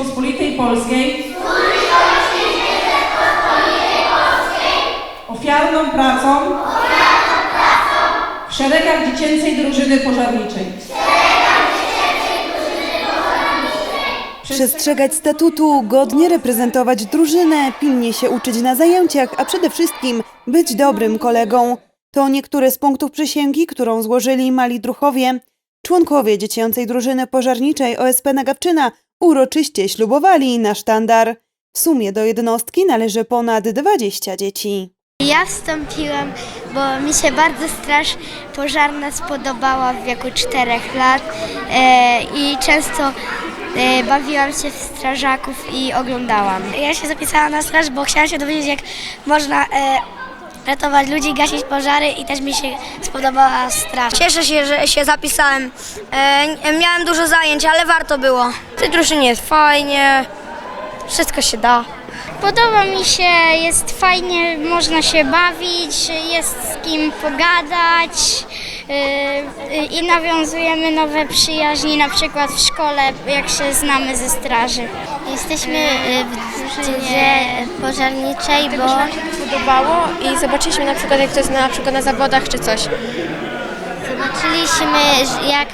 Rzeczypospolitej Polskiej ofiarną pracą w szeregach dziecięcej drużyny pożarniczej. Przestrzegać statutu, godnie reprezentować drużynę, pilnie się uczyć na zajęciach, a przede wszystkim być dobrym kolegą. To niektóre z punktów przysięgi, którą złożyli mali druchowie. Członkowie dziecięcej drużyny pożarniczej OSP Nagawczyna uroczyście ślubowali na sztandar. W sumie do jednostki należy ponad 20 dzieci. Ja wstąpiłam, bo mi się bardzo straż pożarna spodobała w wieku 4 lat e, i często e, bawiłam się w strażaków i oglądałam. Ja się zapisałam na straż, bo chciałam się dowiedzieć, jak można e, ratować ludzi, gasić pożary i też mi się spodobała straż. Cieszę się, że się zapisałem. E, miałem dużo zajęć, ale warto było. W tej drużynie jest fajnie, wszystko się da. Podoba mi się, jest fajnie, można się bawić, jest z kim pogadać yy, yy, i nawiązujemy nowe przyjaźni, na przykład w szkole, jak się znamy ze straży. Jesteśmy yy, w drużynie pożarniczej, bo podobało i zobaczyliśmy na przykład jak to jest na przykład na zawodach czy coś. zobaczyliśmy, jak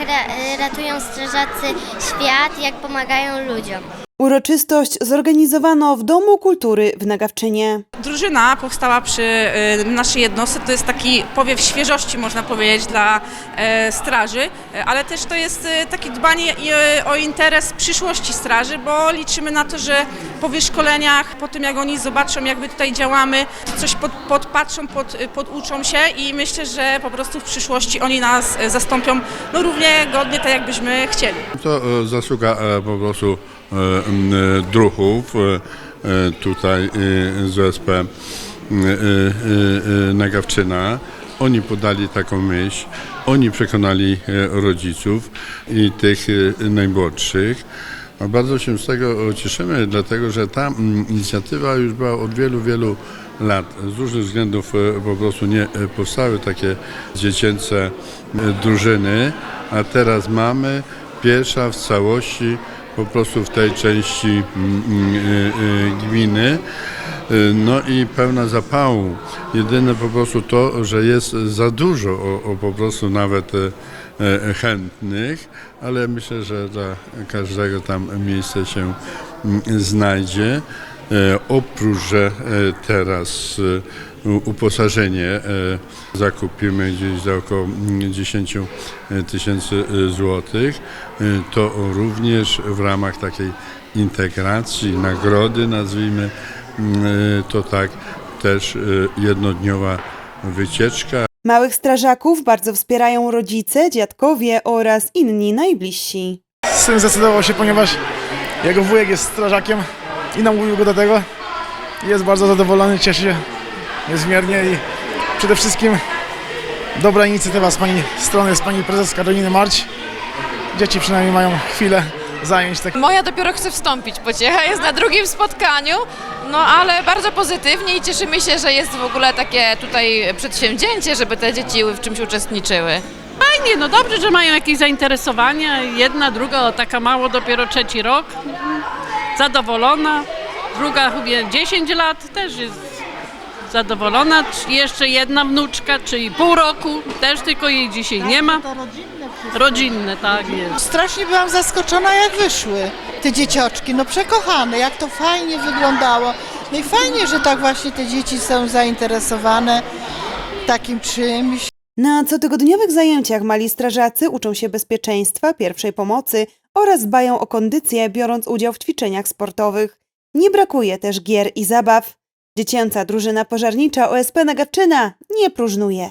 ratują strażacy świat, jak pomagają ludziom. Uroczystość zorganizowano w Domu Kultury w Nagawczynie. Drużyna powstała przy y, naszej jednostce, to jest taki powiew świeżości, można powiedzieć, dla e, straży, e, ale też to jest e, takie dbanie o interes przyszłości straży, bo liczymy na to, że po wyszkoleniach, po tym jak oni zobaczą, jak my tutaj działamy, coś pod, podpatrzą, pod, poduczą się i myślę, że po prostu w przyszłości oni nas zastąpią no, równie godnie, tak jakbyśmy chcieli. To zasługa po prostu druhów e, e, tutaj e, z OSP Nagawczyna. Oni podali taką myśl, oni przekonali rodziców i tych najmłodszych. Bardzo się z tego cieszymy, dlatego że ta mm, inicjatywa już była od wielu, wielu lat. Z różnych względów po prostu nie powstały takie dziecięce drużyny, a teraz mamy pierwsza w całości po prostu w tej części mm, mm, e, e, gminy. E, No i pełna zapału. Jedyne po prostu to, że jest za dużo o, o po prostu nawet chętnych, ale myślę, że dla każdego tam miejsce się mm, znajdzie. E, Oprócz, że e, teraz e, uposażenie zakupimy gdzieś za około mm, 10 tysięcy e, złotych, to również w ramach takiej integracji, nagrody nazwijmy mm, to tak, też jednodniowa wycieczka Małych strażaków bardzo wspierają rodzice, dziadkowie oraz inni najbliżsi. Syn zdecydował się, ponieważ jego wujek jest strażakiem i namówił go do tego. Jest bardzo zadowolony, cieszy się niezmiernie i przede wszystkim dobra inicjatywa z pani strony, z pani prezes Karoliny Marć. Dzieci przynajmniej mają chwilę zajęć. Tak. Moja dopiero chce wstąpić, pociecha jest na drugim spotkaniu, no ale bardzo pozytywnie i cieszymy się, że jest w ogóle takie tutaj przedsięwzięcie, żeby te dzieci w czymś uczestniczyły. Fajnie, no dobrze, że mają jakieś zainteresowania. Jedna, druga, taka mało, dopiero trzeci rok. Zadowolona. Druga chyba 10 lat, też jest zadowolona. Jeszcze jedna wnuczka, czyli pół roku, też tylko jej dzisiaj nie ma. Rodzinne, tak jest. Strasznie byłam zaskoczona, jak wyszły te dzieciaczki. No przekochane, jak to fajnie wyglądało. No i fajnie, że tak właśnie te dzieci są zainteresowane takim czymś. Na cotygodniowych zajęciach mali strażacy uczą się bezpieczeństwa, pierwszej pomocy oraz dbają o kondycję, biorąc udział w ćwiczeniach sportowych. Nie brakuje też gier i zabaw. Dziecięca drużyna pożarnicza OSP Nagawczyna nie próżnuje.